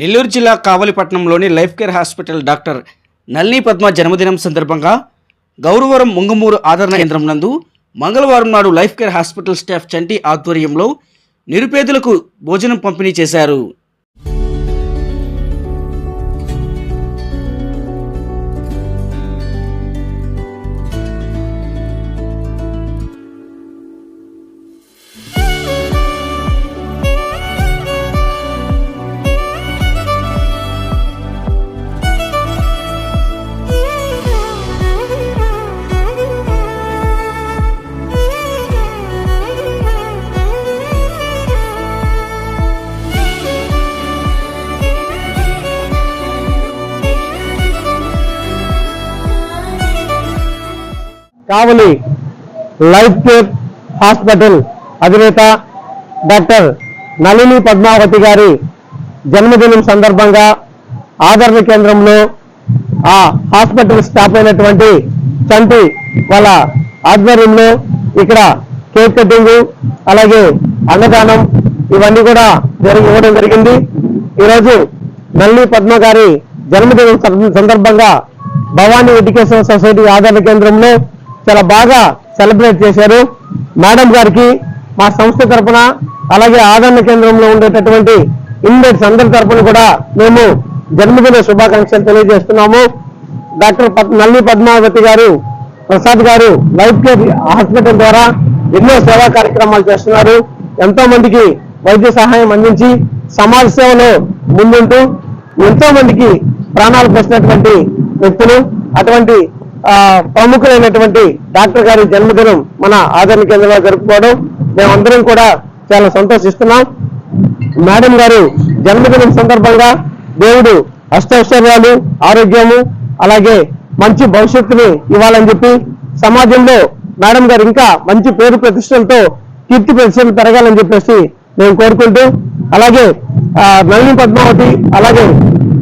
నెల్లూరు జిల్లా కావలిపట్నంలోని life care hospital doctor Nalni Padma జన్మదినం సందర్భంగా గౌరవరం ముంగమూరు ఆదరణ కేంద్రం నందు మంగళవారం నాడు life care hospital staff Chanti ఆధ్వర్యంలో నిరుపేదలకు భోజనం పంపిణీ చేశారు. కావలి లైఫ్ కేర్ హాస్పిటల్ అధినేత డాక్టర్ నళిని పద్మావతి గారి జన్మదినం సందర్భంగా ఆదరణ కేంద్రంలో ఆ హాస్పిటల్ స్టాఫ్ అయినటువంటి చంటి వాళ్ళ ఆధ్వర్యంలో ఇక్కడ కేక్ కటింగ్ అలాగే అన్నదానం ఇవన్నీ కూడా జరిగి ఇవ్వడం జరిగింది. ఈరోజు నల్లి పద్మ గారి జన్మదినం సందర్భంగా భవానీ ఎడ్యుకేషన్ సొసైటీ ఆదరణ కేంద్రంలో చాలా బాగా సెలబ్రేట్ చేశారు. మేడం గారికి మా సంస్థ తరపున అలాగే ఆదరణ కేంద్రంలో ఉండేటటువంటి ఇన్వైట్స్ అందరి తరఫున కూడా మేము జన్మదిన శుభాకాంక్షలు తెలియజేస్తున్నాము. డాక్టర్ పద్- నల్లి పద్మావతి గారు ప్రసాద్ గారు లైఫ్ కేర్ హాస్పిటల్ ద్వారా ఎన్నో సేవా కార్యక్రమాలు చేస్తున్నారు. ఎంతో మందికి వైద్య సహాయం అందించి సమాజ సేవలో ముందుంటూ ఎంతో మందికి ప్రాణాలు పోసినటువంటి వ్యక్తులు అటువంటి ప్రముఖులైనటువంటి డాక్టర్ గారి జన్మదినం మన ఆదరణ కేంద్రంలో జరుపుకోవడం మేమందరం కూడా చాలా సంతోషిస్తున్నాం. మేడం గారు జన్మదినం సందర్భంగా దేవుడు అష్టైశ్వర్యాలు ఆరోగ్యము అలాగే మంచి భవిష్యత్తుని ఇవ్వాలని చెప్పి సమాజంలో మేడం గారు ఇంకా మంచి పేరు ప్రతిష్టలతో కీర్తి ప్రతిష్టలు పెరగాలని చెప్పేసి మేము కోరుకుంటూ అలాగే నళిని పద్మావతి అలాగే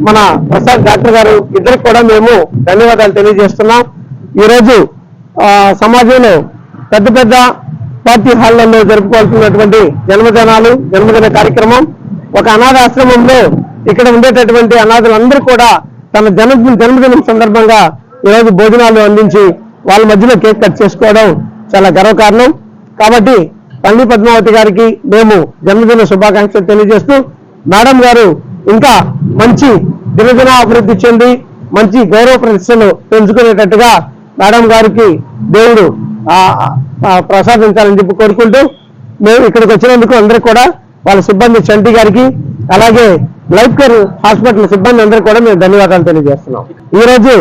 మన ప్రసాద్ డాక్టర్ గారు ఇద్దరికి కూడా మేము ధన్యవాదాలు తెలియజేస్తున్నాం. ఈరోజు సమాజంలో పెద్ద పెద్ద పార్టీ హాళ్ళలో జరుపుకోవాల్సినటువంటి జన్మదినాలు జన్మదిన కార్యక్రమం ఒక అనాథ ఆశ్రమంలో ఇక్కడ ఉండేటటువంటి అనాథులందరూ కూడా తన జన్మ జన్మదినం సందర్భంగా ఈరోజు భోజనాలు అందించి వాళ్ళ మధ్యలో కేక్ కట్ చేసుకోవడం చాలా గర్వకారణం. కాబట్టి పల్లి పద్మావతి గారికి మేము జన్మదిన శుభాకాంక్షలు తెలియజేస్తూ మేడం గారు ఇంకా మంచి దినదిన అభివృద్ధి చెంది మంచి గౌరవ ప్రతిష్టలు పెంచుకునేటట్టుగా మేడం గారికి దేవుడు ప్రసాదించాలని చెప్పి కోరుకుంటూ మేము ఇక్కడికి వచ్చినందుకు అందరికి కూడా వాళ్ళ సిబ్బంది చంటి గారికి అలాగే లైఫ్ కేర్ హాస్పిటల్ సిబ్బంది అందరికీ కూడా మేము ధన్యవాదాలు తెలియజేస్తున్నాం. ఈరోజు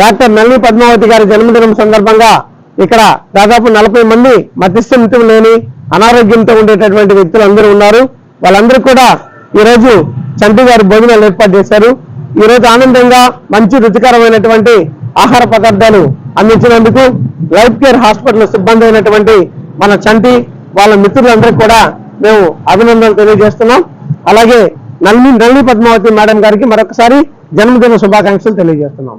డాక్టర్ నల్లి పద్మావతి గారి జన్మదినం సందర్భంగా ఇక్కడ దాదాపు నలభై మంది మతిస్థిమితం లేని అనారోగ్యంతో ఉండేటటువంటి వ్యక్తులు అందరూ ఉన్నారు. వాళ్ళందరూ కూడా ఈరోజు చంటి గారి భోజనాలు ఏర్పాటు చేశారు. ఈరోజు ఆనందంగా మంచి రుచికరమైనటువంటి ఆహార పదార్థాలు అందించినందుకు లైఫ్ కేర్ హాస్పిటల్ సిబ్బంది అయినటువంటి మన చంటి వాళ్ళ మిత్రులందరికీ కూడా మేము అభినందనలు తెలియజేస్తున్నాం. అలాగే నల్లి నల్లి పద్మావతి మేడం గారికి మరొకసారి జన్మదిన శుభాకాంక్షలు తెలియజేస్తున్నాం.